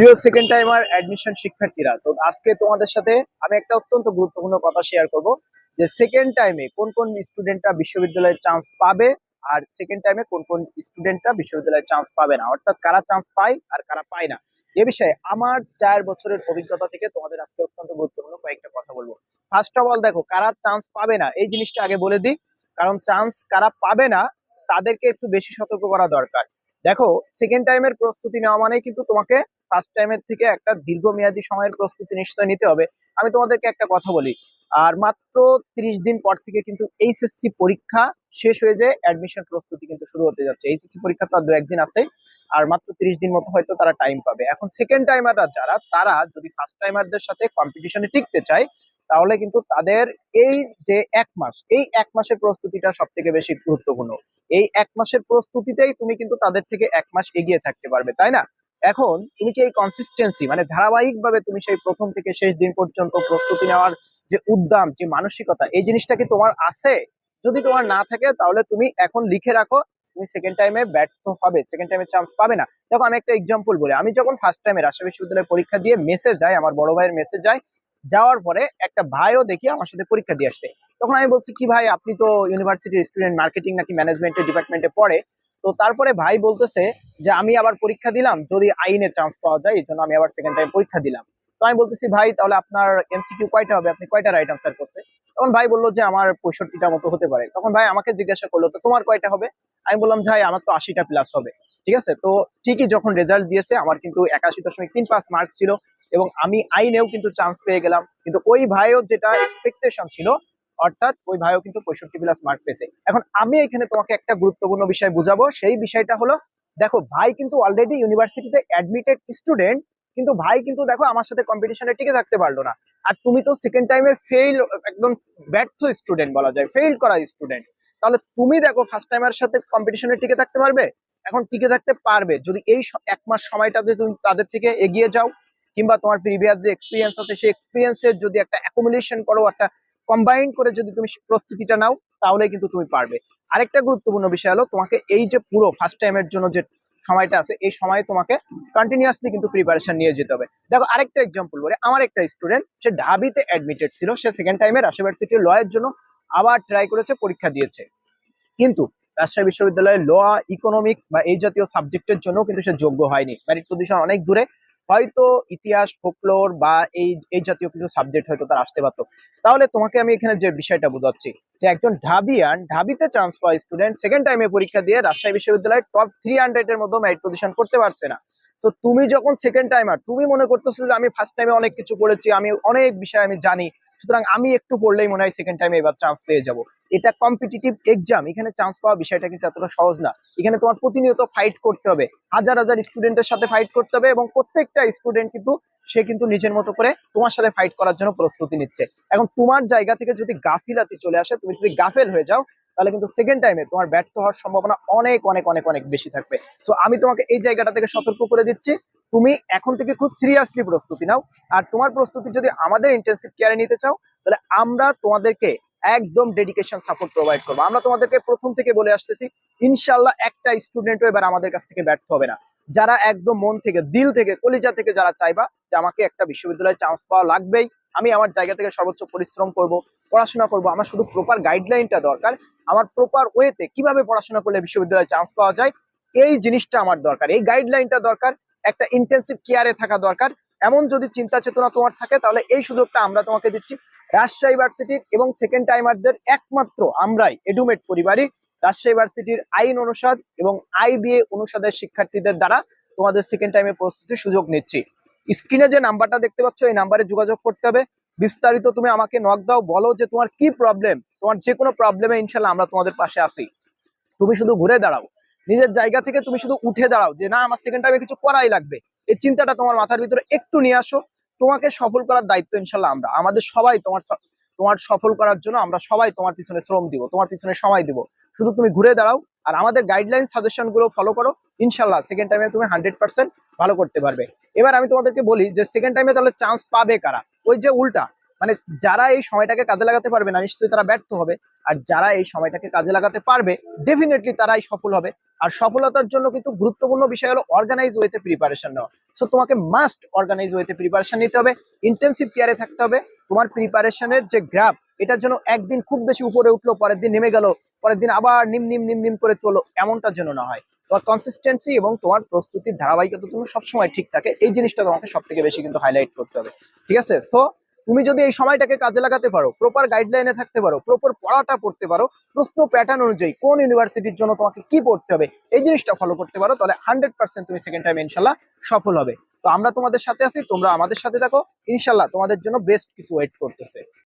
প্রিয় second timer admission শিক্ষার্থীরা, তো আজকে তোমাদের সাথে আমি একটা অত্যন্ত গুরুত্বপূর্ণ কথা শেয়ার করব যে সেকেন্ড টাইমে কোন কোন স্টুডেন্টরা বিশ্ববিদ্যালয়ে চান্স পাবে আর সেকেন্ড টাইমে কোন কোন স্টুডেন্টরা বিশ্ববিদ্যালয়ে চান্স পাবে না। অর্থাৎ কারা চান্স পায় আর কারা পায় না। এ বিষয়ে আমার চার বছরের অভিজ্ঞতা থেকে তোমাদের আজকে অত্যন্ত গুরুত্বপূর্ণ কয়েকটা কথা বলব। ফার্স্ট অফ অল দেখো, কারা চান্স পাবে না, এই জিনিসটা আগে বলে দিই। কারণ চান্স কারা পাবে না, তাদেরকে একটু বেশি সতর্ক করা দরকার। দেখো সেকেন্ড টাইমের প্রস্তুতি নেওয়া মানে কিন্তু তোমাকে ফার্স্ট টাইমের থেকে একটা দীর্ঘমেয়াদী সময়ের প্রস্তুতি নিশ্চয় নিতে হবে। আমি তোমাদেরকে একটা কথা বলি। আর মাত্র তিরিশ দিন পর থেকে কিন্তু এইচএসসি পরীক্ষা শেষ হয়ে যায় অ্যাডমিশন প্রস্তুতি কিন্তু শুরু হতে যাচ্ছে। এইচএসসি পরীক্ষা তো আর দু একদিন আছে আর মাত্র তিরিশ দিন মতো হয়তো তারা টাইম পাবে। এখন সেকেন্ড টাইমাররা যারা, তারা যদি ফার্স্ট টাইমারদের সাথে কম্পিটিশনে টিকতে চায় তাহলে কিন্তু তাদের এই যে এক মাস, এই এক মাসের প্রস্তুতিটা সব থেকে বেশি গুরুত্বপূর্ণ। এই এক মাসের প্রস্তুতিতেই তুমি কিন্তু তাদের থেকে এক মাস এগিয়ে থাকতে পারবে, তাই না? এখন তুমি কি এই কনসিস্টেন্সি মানে ধারাবাহিকভাবে তুমি সেই প্রথম থেকে শেষ দিন পর্যন্ত প্রস্তুতি নেওয়ার যে উদ্যম, যে মানসিকতা, এই জিনিসটা কি তোমার আছে? যদি তোমার না থাকে তাহলে তুমি এখন লিখে রাখো, তুমি সেকেন্ড টাইমে ব্যর্থ হবে সেকেন্ড টাইমে চান্স পাবে না। দেখো আমি একটা এক্সাম্পল বলি, আমি যখন ফার্স্ট টাইমে রাজশাহী বিশ্ববিদ্যালয়ে পরীক্ষা দিয়ে মেসেজ যাই আমার বড় ভাইয়ের মেসেজ যায় যাওয়ার পরে একটা ভাইও দেখি আমার সাথে পরীক্ষা দিয়ে আসছে। তখন আমি বলছি, কি ভাই, আপনি তো ইউনিভার্সিটির স্টুডেন্ট মার্কেটিং নাকি ম্যানেজমেন্টের ডিপার্টমেন্টে পড়ে? তো তারপরে ভাই বলতেছে যে, আমি আবার পরীক্ষা দিলাম, যদি আইনে চান্স পাওয়া যায় এই জন্য আমি আবার সেকেন্ড টাইম পরীক্ষা দিলাম। তো আমি বলতেছি, ভাই, তাহলে আপনার এমসিকিউ কয়টা হবে? আপনি কয়টা রাইট আনসার করছে তখন ভাই বলল যে, আমার পঁয়ষট্টিটা মতো হতে পারে। তখন ভাই আমাকে জিজ্ঞাসা করল, তো তোমার কয়টা হবে? আমি বললাম, ভাই, আমার তো আশিটা প্লাস হবে। ঠিক আছে? তো ঠিকই যখন রেজাল্ট দিয়েছে, আমার কিন্তু একাশি দশমিক তিন পাঁচ মার্ক ছিল। এবং আমি আইনেও কিন্তু চান্স পেয়ে গেলাম। কিন্তু ওই ভাইও যেটা এক্সপেকটেশন ছিল, অর্থাৎ ওই ভাইও কিন্তু পঁয়ষট্টি প্লাস মার্ক পেয়েছে। এখন আমি এখানে তোমাকে একটা গুরুত্বপূর্ণ বিষয় বুঝাবো। সেই বিষয়টা হলো, দেখো, ভাই কিন্তু অলরেডি ইউনিভার্সিটিতে অ্যাডমিটেড স্টুডেন্ট কিন্তু ভাই কিন্তু দেখো আমার সাথে কম্পিটিশনে টিকে থাকতে পারল না। আর তুমি তো সেকেন্ড টাইমে ফেল একদম ব্যর্থ স্টুডেন্ট বলা যায় ফেল করা স্টুডেন্ট তাহলে তুমি দেখো ফার্স্ট টাইমের সাথে কম্পিটিশনে টিকে থাকতে পারবে? এখন টিকে থাকতে পারবে। যদি এই এক মাস সময়টাতে তুমি তাদের থেকে এগিয়ে যাও কিংবা তোমার প্রিভিয়াস যে এক্সপিরিয়েন্স আছে, সেই এক্সপিরিয়েন্সের যদি একটা অ্যাকুমুলেশন করো, একটা কম্বাইন করে যদি তুমি প্রস্তুতিটা নাও, তাহলে কিন্তু তুমি পারবে। আরেকটা গুরুত্বপূর্ণ বিষয় হলো, তোমাকে এই যে পুরো ফার্স্ট টাইমের জন্য যে সময়টা আছে, এই সময় তোমাকে কন্টিনিউয়াসলি কিন্তু প্রিপারেশন নিয়ে যেতে হবে। দেখো, আরেকটা এক্সাম্পল বলে। আমার একটা স্টুডেন্ট সে ঢাবিতে অ্যাডমিটেড ছিল। সে সেকেন্ড টাইমে রাজশাহী ইউনিভার্সিটির লয়ের জন্য আবার ট্রাই করেছে, পরীক্ষা দিয়েছে। কিন্তু রাজশাহী বিশ্ববিদ্যালয়ের ল ইকোনমিক্স বা এই জাতীয় সাবজেক্টের জন্য কিন্তু সে যোগ্য হয়নি। মেরিট পজিশন অনেক দূরে। হয়তো ইতিহাস ফোকলোর বা এই এই জাতীয় কিছু সাবজেক্ট হয়তো তার আসতে পারতো। তাহলে তোমাকে আমি এখানে যে বিষয়টা বোঝাচ্ছি, যে একজন ঢাবিয়ান, ঢাবিতে চান্স পাওয়া স্টুডেন্ট সেকেন্ড টাইমে পরীক্ষা দিয়ে রাজশাহী বিশ্ববিদ্যালয়ের টপ থ্রি হান্ড্রেড এর মধ্যে মেরিট পজিশন করতে পারছে না। তো তুমি যখন সেকেন্ড টাইমার তুমি মনে করতেছো যে আমি ফার্স্ট টাইমে অনেক কিছু করেছি, আমি অনেক বিষয় আমি জানি সুতরাং আমি একটু পড়লেই মনে হয় সেকেন্ড টাইমে এবার চান্স পেয়ে যাব। এটা কম্পিটিটিভ এক্সাম এখানে চান্স পাওয়া বিষয়টা কিন্তু এতটা সহজ না। এখানে তোমার প্রতিনিয়ত ফাইট করতে হবে, হাজার হাজার স্টুডেন্টের সাথে ফাইট করতে হবে এবং প্রত্যেকটা স্টুডেন্ট কিন্তু সে কিন্তু নিজের মতো করে তোমার সাথে ফাইট করার জন্য প্রস্তুতি নিচ্ছে। এখন তোমার জায়গা থেকে যদি গাফিলাতি চলে আসে, তুমি যদি গাফেল হয়ে যাও, তাহলে কিন্তু সেকেন্ড টাইমে তোমার ব্যর্থ হওয়ার সম্ভাবনা অনেক অনেক অনেক অনেক বেশি থাকবে। সো আমি তোমাকে এই জায়গাটা থেকে সতর্ক করে দিচ্ছি। তুমি এখন থেকে খুব সিরিয়াসলি প্রস্তুতি নাও। আর তোমার প্রস্তুতি যদি আমাদের ইন্টেন্সিভ কেয়ারে নিতে চাও, তাহলে আমরা তোমাদেরকে একদম ডেডিকেশন সাপোর্ট প্রোভাইড করব। আমরা তোমাদেরকে প্রথম থেকে বলে আসতেছি ইনশাল্লাহ একটা স্টুডেন্টও এবার আমাদের কাছ থেকে ব্যর্থ হবে না। যারা একদম মন থেকে, দিল থেকে, কলিজা থেকে যারা চাইবা যে আমাকে একটা বিশ্ববিদ্যালয়ে চান্স পাওয়া লাগবেই, আমি আমার জায়গা থেকে সর্বোচ্চ পরিশ্রম করব, পড়াশোনা করব, আমার শুধু প্রপার গাইডলাইনটা দরকার, আমার প্রপার ওয়েতে কীভাবে পড়াশোনা করলে বিশ্ববিদ্যালয়ে চান্স পাওয়া যায়, এই জিনিসটা আমার দরকার, এই গাইডলাইনটা দরকার একটা ইন্টেন্সিভ কেয়ারে থাকা দরকার। এমন যদি চিন্তা চেতনা তোমার থাকে, তাহলে এই সুযোগটা আমরা তোমাকে দিচ্ছি। রাজশাহী ইউনিভার্সিটির এবং সেকেন্ড টাইমারদের একমাত্র আমরাই এডুমেট পরিবারই, রাজশাহী ইউনিভার্সিটির আইন অনুষদ এবং আই আইবিএ অনুষদের শিক্ষার্থীদের দ্বারা তোমাদের সেকেন্ড টাইমে প্রস্তুতির সুযোগ নিচ্ছি। স্ক্রিনে যে নাম্বারটা দেখতে পাচ্ছ, এই নাম্বারে যোগাযোগ করতে হবে। বিস্তারিত তুমি আমাকে নক দাও, বলো যে তোমার কি প্রবলেম তোমার যে কোনো প্রবলেমে ইনশাল্লাহ আমরা তোমাদের পাশে আসি তুমি শুধু ঘুরে দাঁড়াও। নিজের জায়গা থেকে তুমি শুধু উঠে দাঁড়াও যে না, আমার সেকেন্ড টাইমে কিছু করাই লাগবে। এই চিন্তাটা তোমার মাথার ভিতরে একটু নিয়ে আসো। তোমাকে সফল করার দায়িত্ব ইনশাল্লাহ আমরা। আমাদের সবাই তোমার তোমার সফল করার জন্য আমরা সবাই তোমার পিছনে শ্রম দিব, তোমার পিছনে সময় দিব। শুধু তুমি ঘুরে দাঁড়াও আর আমাদের গাইডলাইন সাজেশনগুলো ফলো করো। ইনশাল্লাহ সেকেন্ড টাইমে তুমি হান্ড্রেড পার্সেন্ট ভালো করতে পারবে। এবার আমি তোমাদেরকে বলি যে সেকেন্ড টাইমে তাহলে চান্স পাবে কারা? ওই যে উল্টা মানে যারা এই সময়টাকে কাজে লাগাতে পারবে না, নিশ্চয়ই তারা ব্যর্থ হবে। আর যারা এই সময়টাকে কাজে লাগাতে পারবে ডেফিনেটলি তারাই সফল হবে। আর সফলতার জন্য কিন্তু গুরুত্বপূর্ণ বিষয় হলো অর্গানাইজ ওয়েতে প্রিপারেশন নেওয়া। সো তোমাকে মাস্ট অর্গানাইজ ওয়েতে প্রিপারেশন নিতে হবে। ইন্টেন্সিভ কেয়ারে থাকতে হবে। তোমার প্রিপারেশনের যে গ্রাফ এটার জন্য একদিন খুব বেশি উপরে উঠল, পরের দিন নেমে গেল, পরের দিন আবার নিম নিম নিম নিম করে চলো, এমনটার জন্য না হয়। তোমার কনসিস্টেন্সি এবং তোমার প্রস্তুতির ধারাবাহিকতার জন্য সবসময় ঠিক থাকে। এই জিনিসটা তোমাকে সব থেকে বেশি কিন্তু হাইলাইট করতে হবে। ঠিক আছে? সো তুমি যদি এই সময়টাকে কাজে লাগাতে পারো প্রপার গাইডলাইনে থাকতে পারো প্রপার পড়াটা পড়তে পারো, প্রশ্ন প্যাটার্ন অনুযায়ী কোন ইউনিভার্সিটির জন্য তোমাকে কি পড়তে হবে, এই জিনিসটা ফলো করতে পারো, তাহলে হান্ড্রেড পার্সেন্ট তুমি সেকেন্ড টাইম ইনশাল্লাহ সফল হবে। তো আমরা তোমাদের সাথে আছি, তোমরা আমাদের সাথে থাকো, ইনশাল্লাহ তোমাদের জন্য বেস্ট কিছু ওয়েট করতেছে।